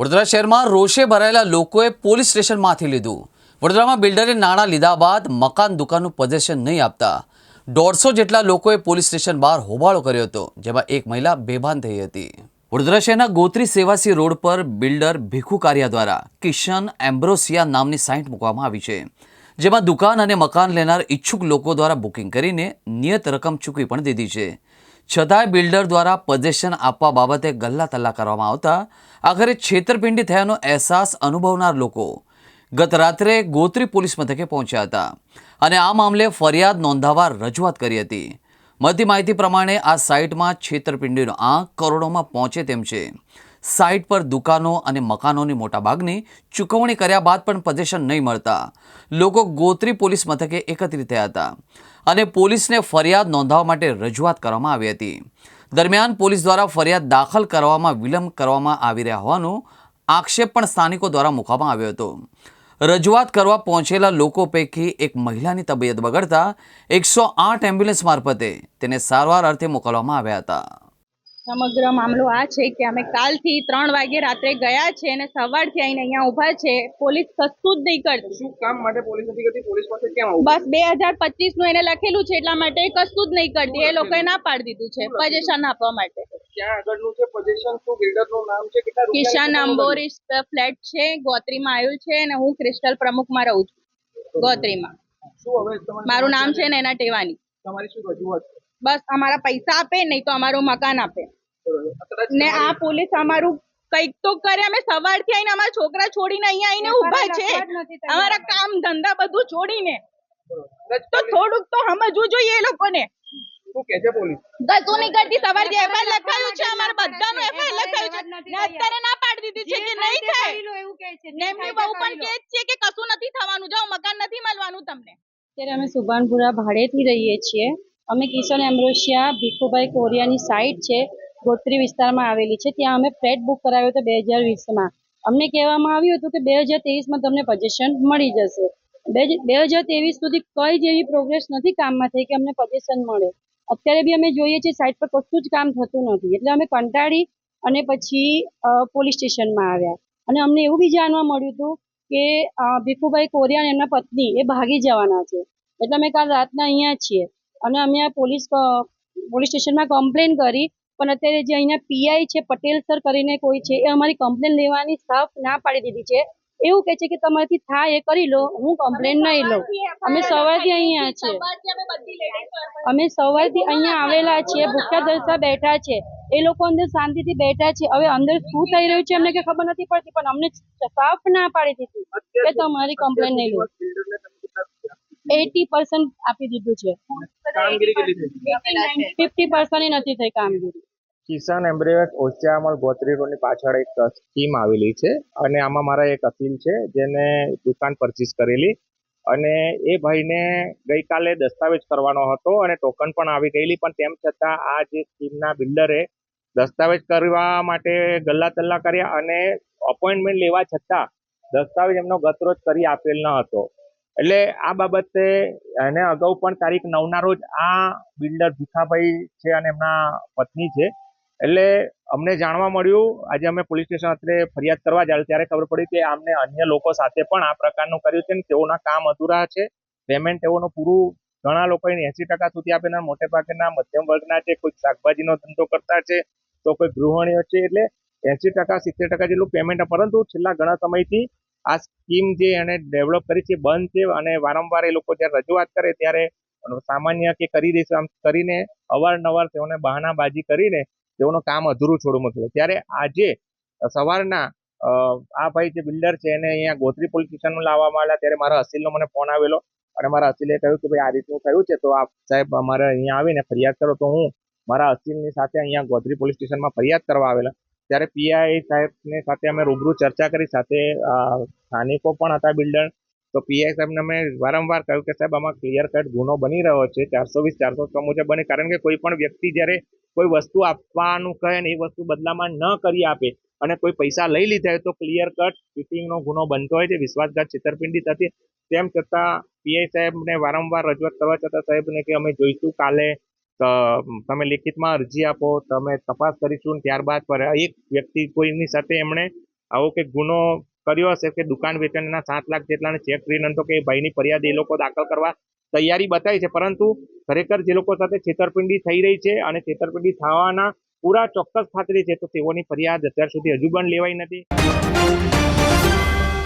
વડોદરા શહેરમાં રોષે ભરાયેલા લોકોએ પોલીસ સ્ટેશનમાંથી લીધું. વડોદરામાં બિલ્ડરે નાણાં લીધા બાદ મકાન દુકાનનું પોઝેશન નહીં આપતા. દોઢસો જેટલા લોકોએ પોલીસ સ્ટેશન બહાર હોબાળો કર્યો હતો, જેમાં એક મહિલા બેભાન થઈ હતી. વડોદરા શહેરના ગોત્રી સેવાસી રોડ પર બિલ્ડર ભીખુ કારિયા દ્વારા કિશન એમ્બ્રોસિયા નામની સાઇટ મૂકવામાં આવી છે, જેમાં દુકાન અને મકાન લેનાર ઈચ્છુક લોકો દ્વારા બુકિંગ કરીને નિયત રકમ ચૂકવી પણ દીધી છે. છતાંય બિલ્ડર દ્વારા પોઝેશન આપવા બાબતે ગલ્લા તલ્લા કરવામાં આવતા આખરે છેતરપિંડી થયાનો અહેસાસ અનુભવનાર લોકો ગત રાત્રે ગોત્રી પોલીસ મથકે પહોંચ્યા હતા અને આ મામલે ફરિયાદ નોંધાવવા રજૂઆત કરી હતી. મળતી માહિતી પ્રમાણે આ સાઇટમાં છેતરપિંડીનો આંક કરોડોમાં પહોંચે તેમ છે. સાઇટ પર દુકાનો અને મકાનોની મોટાભાગની ચૂકવણી કર્યા બાદ પણ પોઝેશન નહીં મળતા. લોકો ગોત્રી પોલીસ મથકે એકત્રિત થયા હતા અને પોલીસને ફરિયાદ નોંધાવવા માટે રજૂઆત કરવામાં આવી હતી. દરમિયાન પોલીસ દ્વારા ફરિયાદ દાખલ કરવામાં વિલંબ કરવામાં આવી રહ્યા હોવાનો આક્ષેપ પણ સ્થાનિકો દ્વારા મૂકવામાં આવ્યો હતો. રજૂઆત કરવા પહોંચેલા લોકો પૈકી એક મહિલાની તબિયત બગડતા એકસો આઠ એમ્બ્યુલન્સ મારફતે તેને સારવાર અર્થે મોકલવામાં આવ્યા હતા. સમગ્ર મામલો આ છે કે અમે કાલથી ત્રણ વાગે રાત્રે ગયા છે અને સવારથી આવીને અહીંયા ઊભા છે. પોલીસ કશું જ નહીં કરતી. શું કામ માટે પોલીસ નથી કરતી? પોલીસ પાસે કેમ આવું બસ બે હજાર પચીસનું એને લખેલું છે એટલા માટે કશું જ નહીં કરતી. એ લોકોએ ના પાડી દીધું છે પજેશન આપવા માટે. કિશન અંબોરીસ ફ્લેટ છે ગોત્રીમાં આવ્યું છે અને હું ક્રિસ્ટલ પ્રમુખમાં રહું છું ગોત્રીમાં. મારું નામ છે? નૈના ટેવાની. તમારી શું રજૂઆત બસ અમારા પૈસા આપે નહીં તો અમારું મકાન આપે. ને આ પોલીસ અમારું કંઈક તો કરે. અમે સવારથી આવીને અમારા છોકરા છોડીને અહીંયા આવીને ઊભા છે. અમારા કામ ધંધા બધું છોડીને. તો થોડુંક તો સમજવું જોઈએ એ લોકોને. કશું નહીં કરતી સવારથી એફઆઈઆર લખાયું છે. અમારા બધાનું એફઆઈઆર લખાયું છે. અત્યારે ના પાડી દીધી છે કે નહીં થાય. ને એમની બહુ પણ કે છે કે કશું નથી થવાનું. જાઓ મકાન નથી મળવાનું તમને. અત્યારે અમે સુભાનપુરા ભાડેથી રહીએ છીએ. અમે કિશન એમ્બ્રોશિયા ભીખુભાઈ કોરિયાની સાઇટ છે. ગોત્રી વિસ્તારમાં આવેલી છે. ત્યાં અમે ફ્લેટ બુક કરાવ્યો હતો બે હજાર વીસમાં. અમને કહેવામાં આવ્યું હતું કે બે હજાર તેવીસમાં તમને પોઝિશન મળી જશે. બે બે હજાર ત્રેવીસ સુધી કઈ જ એવી પ્રોગ્રેસ નથી કામમાં થઈ કે અમને પોઝિશન મળે. અત્યારે બી અમે જોઈએ છીએ સાઇટ પર કશું જ કામ થતું નથી. એટલે અમે કંટાળી અને પછી પોલીસ સ્ટેશનમાં આવ્યા. અને અમને એવું બી જાણવા મળ્યું હતું કે ભીખુભાઈ કોરિયા અને એમના પત્ની એ ભાગી જવાના છે. એટલે અમે કાલ રાતના અહીંયા છીએ. અને અમે આ પોલીસ પોલીસ સ્ટેશનમાં કમ્પ્લેન કરી પણ અત્યારે જે અહીંયા પીઆઈ છે પટેલ સર કરીને કોઈ છે એ અમારી કમ્પ્લેન લેવાની સાફ ના પાડી દીધી છે. એવું કે છે કે તમારાથી થાય એ કરી લો હું કમ્પ્લેન નહીં લઉં. અમે સવારથી અહીંયા છીએ. અમે સવારથી અહીંયા આવેલા છીએ ભૂખ્યા દરસા બેઠા છે. એ લોકો અંદર શાંતિથી બેઠા છે. હવે અંદર શું થઈ રહ્યું છે અમને કઈ ખબર નથી પડતી પણ અમને સાફ ના પાડી દીધી કે તમારી કમ્પ્લેન નહીં લો? એટી પર્સન્ટ આપી દીધું છે. ફિફ્ટી પર્સન્ટ નથી થઈ કામગીરી. કિસાન ઓસિયામલ ગોત્રી રોડની પાછળ એક સ્કીમ આવેલી છે અને આમાં મારા એક અસીલ છે જેને દુકાન પરચેસ કરેલી અને એ ભાઈને ગઈકાલે દસ્તાવેજ કરવાનો હતો અને ટોકન પણ આવી ગયેલી, પણ તેમ છતાં આ જે સ્કીમના બિલ્ડરે દસ્તાવેજ કરવા માટે ગલ્લા તલ્લા કર્યા અને અપોઇન્ટમેન્ટ લેવા છતાં દસ્તાવેજ એમનો ગતરોજ કરી આપેલ ન હતો. એટલે આ બાબતે એને અગાઉ પણ તારીખ નવના રોજ આ બિલ્ડર ભીખાભાઈ છે અને એમના પત્ની છે. એટલે અમને જાણવા મળ્યું, આજે અમે પોલીસ સ્ટેશન અત્રે ફરિયાદ કરવા જાય ત્યારે ખબર પડી કે આમને અન્ય લોકો સાથે પણ આ પ્રકારનું કર્યું છે ને તેઓના કામ અધૂરા છે. પેમેન્ટ તેઓનું પૂરું ઘણા લોકોને એસી ટકા સુધી આપેલા મોટે ભાગના મધ્યમ વર્ગના છે, કોઈ શાકભાજીનો ધંધો કરતા છે, તો કોઈ ગૃહિણીઓ છે, એટલે એસી ટકા, સિત્તેર ટકા જેટલું પેમેન્ટ પરંતુ છેલ્લા ઘણા સમયથી આ સ્કીમ જે એને ડેવલપ કરી છે, બંધ છે અને વારંવાર એ લોકો જ્યારે રજૂઆત કરે ત્યારે સામાન્ય કે કરી દઈશું આમ કરીને અવારનવાર તેઓને બહાનાબાજી કરીને તેઓનું કામ અધૂરું છોડું મૂક્યું ત્યારે આજે સવારના આ ભાઈ જે બિલ્ડર છે એને અહીંયા ગોત્રી પોલીસ સ્ટેશનમાં લાવવામાં આવ્યા ત્યારે મારા અસીલનો મને ફોન આવેલો અને મારા અસીલે કહ્યું કે ભાઈ આ રીતનું થયું છે, તો આપ સાહેબ અમારે અહીંયા આવીને ફરિયાદ કરો. તો હું મારા અસીલની સાથે અહીંયા ગોત્રી પોલીસ સ્ટેશનમાં ફરિયાદ કરવા આવેલા. ત્યારે પીઆઈ સાહેબની સાથે અમે રૂબરૂ ચર્ચા કરી. સાથે સ્થાનિકો પણ હતા બિલ્ડર. તો પીઆઈ સાહેબને અમે વારંવાર કહ્યું કે, સાહેબ, આમાં ક્લિયર કટ ગુનો બની રહ્યો છે. ચારસો વીસ, ચારસો છ મુજબ બને. કારણ કે કોઈ પણ વ્યક્તિ જ્યારે કોઈ વસ્તુ આપવાનું કહે ને, એ વસ્તુ બદલામાં ન કરી આપે અને કોઈ પૈસા લઈ લીધા હોય તો ક્લિયર કટ ચીટિંગનો ગુનો બનતો હોય છે. વિશ્વાસઘાત છેતરપિંડી થતી. તેમ છતાં પીઆઈ સાહેબને વારંવાર રજૂઆત કરવા છતાં સાહેબને કે, અમે જોઈશું કાલે તમે લેખિતમાં અરજી આપો, તમે તપાસ કરીશું ત્યારબાદ પર. એક વ્યક્તિ કોઈની સાથે એમણે આવો કે ગુનો કર્યો હશે કે દુકાન વેચાણના સાત લાખ જેટલાને ચેક કરીને તો કે ભાઈની ફરિયાદ એ લોકો દાખલ કરવા તૈયારી બતાવી છે. પરંતુ ખરેખર જે લોકો સાથે છેતરપિંડી થઈ રહી છે અને છેતરપિંડી થવાના પૂરા ચોક્કસ ખાતરી છે, તો તેઓની ફરિયાદ અત્યાર સુધી હજુ પણ લેવાઈ નથી.